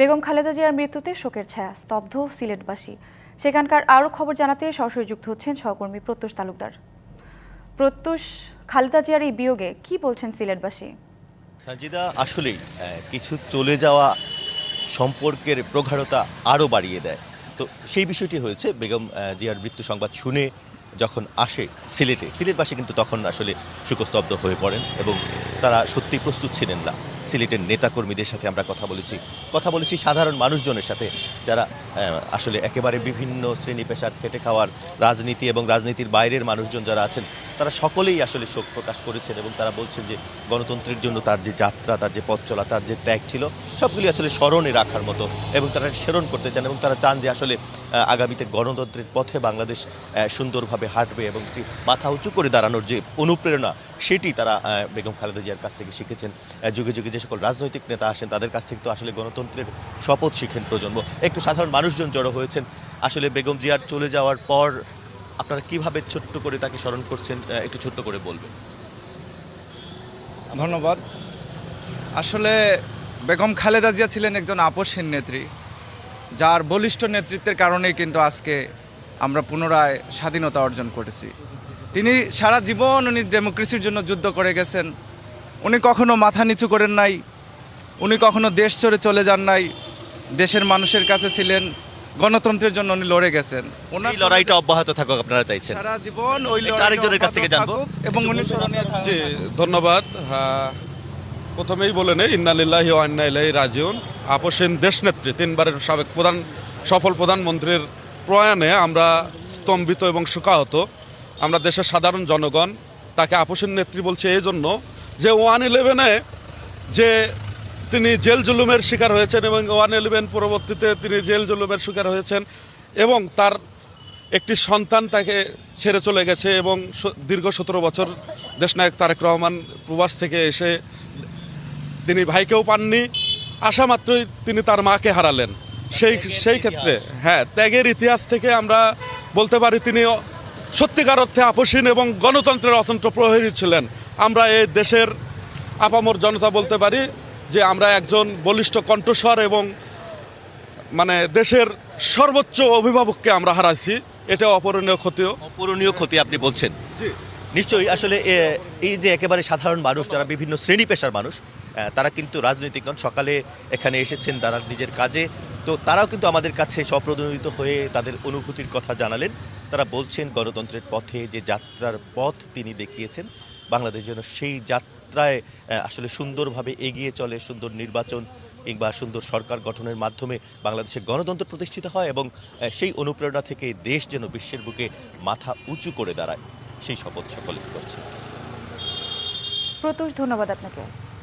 বেগম খালেদা জিয়ার মৃত্যুতে শোকের ছায়া, স্তব্ধ সিলেটবাসী। সেখানকার আরও খবর জানাতে সরাসরি যুক্ত হচ্ছেন সহকর্মী প্রত্যুষ তালুকদার। প্রত্যুষ, খালেদা জিয়ার এই বিয়োগে কি বলছেন সিলেটবাসী? সাজিদা, আসলেই কিছু চলে যাওয়া সম্পর্কের প্রগাঢ়তা আরও বাড়িয়ে দেয়। তো সেই বিষয়টি হয়েছে বেগম জিয়ার মৃত্যু সংবাদ শুনে যখন আসে সিলেটে, সিলেটবাসী কিন্তু তখন আসলে শোকস্তব্ধ হয়ে পড়েন এবং তারা সত্যি প্রস্তুত ছিলেন না। সিলেটের নেতাকর্মীদের সাথে আমরা কথা বলেছি। কথা বলেছি সাধারণ মানুষজনের সাথে, যারা আসলে একেবারে বিভিন্ন শ্রেণি পেশার খেটে খাওয়ার রাজনীতি এবং রাজনীতির বাইরের মানুষজন যারা আছেন, তারা সকলেই আসলে শোক প্রকাশ করেছেন এবং তারা বলছেন যে গণতন্ত্রের জন্য তার যে যাত্রা, তার যে পথ চলা, তার যে ত্যাগ ছিল, সবগুলি আসলে স্মরণে রাখার মতো এবং তারা স্মরণ করতে চান এবং তারা চান যে আসলে আগামীতে গণতন্ত্রের পথে বাংলাদেশ সুন্দরভাবে হাঁটবে এবং মাথা উঁচু করে দাঁড়ানোর যে অনুপ্রেরণা সেটি তারা বেগম খালেদা জিয়ার কাছ থেকে শিখেছেন। যুগে যুগে যে সকল রাজনৈতিক নেতা আসেন, তাদের কাছ থেকে তো আসলে গণতন্ত্রের শপথ শিখেন প্রজন্ম। একটু সাধারণ মানুষজন জড়ো হয়েছেন। আসলে বেগম জিয়ার চলে যাওয়ার পর আপনারা কীভাবে ছোট্ট করে তাকে স্মরণ করছেন? একটু ছোট্ট করে বলবেন। ধন্যবাদ। আসলে বেগম খালেদা জিয়া ছিলেন একজন আপসহীন নেত্রী, যার বলিষ্ঠ নেতৃত্বের কারণেই কিন্তু আজকে আমরা পুনরায় স্বাধীনতা অর্জন করেছি। তিনি সারা জীবন উনি ডেমোক্রেসির জন্য যুদ্ধ করে গেছেন। উনি কখনো মাথা নিচু করেন নাই। উনি কখনো দেশ ছেড়ে চলে যান নাই। দেশের মানুষের কাছে ছিলেন। গণতন্ত্রের জন্য উনি লড়ে গেছেন। এই লড়াইটা অব্যাহত থাকুক আপনারা চাইছেন। সারা জীবন ওই আরেকজনের কাছ থেকে জানব। এবং উনি স্মরণীয় থাকুক। জি ধন্যবাদ। প্রথমেই বলে নেই ইন্নালিল্লাহি ওয়ান্না ইলাইহি রাজিউন। আপসীন দেশনেত্রী তিনবারের সাবেক প্রধান সফল প্রধানমন্ত্রীর প্রয়াণে আমরা স্তম্ভিত এবং শোকাহত। আমরা দেশের সাধারণ জনগণ, তাকে আপসীন নেত্রী বলছে এই জন্য যে ওয়ান ইলেভেনে যে তিনি জেল জুলুমের শিকার হয়েছেন এবং ওয়ান ইলেভেন পরবর্তীতে তিনি জেল জুলুমের শিকার হয়েছেন এবং তার একটি সন্তান তাকে ছেড়ে চলে গেছে এবং দীর্ঘ সতেরো বছর দেশনায়ক তারেক রহমান প্রবাস থেকে এসে তিনি ভাইকেও পাননি। আসা মাত্রই তিনি তার মাকে হারালেন। সেই সেই ক্ষেত্রে হ্যাঁ ত্যাগের ইতিহাস থেকে আমরা বলতে পারি তিনি সত্যিকার অর্থে আপসীন এবং গণতন্ত্রের অতন্ত্র প্রহরী ছিলেন। আমরা এই দেশের আপামর জনতা বলতে পারি যে আমরা একজন বলিষ্ঠ কণ্ঠস্বর এবং মানে দেশের সর্বোচ্চ অভিভাবককে আমরা হারাইছি। এটা অপরণীয় ক্ষতিও। অপূরণীয় ক্ষতি আপনি বলছেন। নিশ্চয়ই আসলে এই যে একেবারে সাধারণ মানুষ যারা বিভিন্ন শ্রেণি পেশার মানুষ তারা কিন্তু রাজনৈতিক নন। সকালে এখানে এসেছেন তারা নিজের কাজে। তো তারাও কিন্তু আমাদের কাছে স্বপ্রণোদিত হয়ে তাদের অনুভূতির কথা জানালেন। তারা বলছেন গণতন্ত্রের পথে যে যাত্রার পথ তিনি দেখিয়েছেন, বাংলাদেশ যেন সেই যাত্রায় আসলে সুন্দরভাবে এগিয়ে চলে, সুন্দর নির্বাচন কিংবা সুন্দর সরকার গঠনের মাধ্যমে বাংলাদেশে গণতন্ত্র প্রতিষ্ঠিত হয় এবং সেই অনুপ্রেরণা থেকে দেশ যেন বিশ্বের বুকে মাথা উঁচু করে দাঁড়ায়, সেই শপথ সকলে করছে প্রত্যুষ ধন্যবাদ আপনাকে।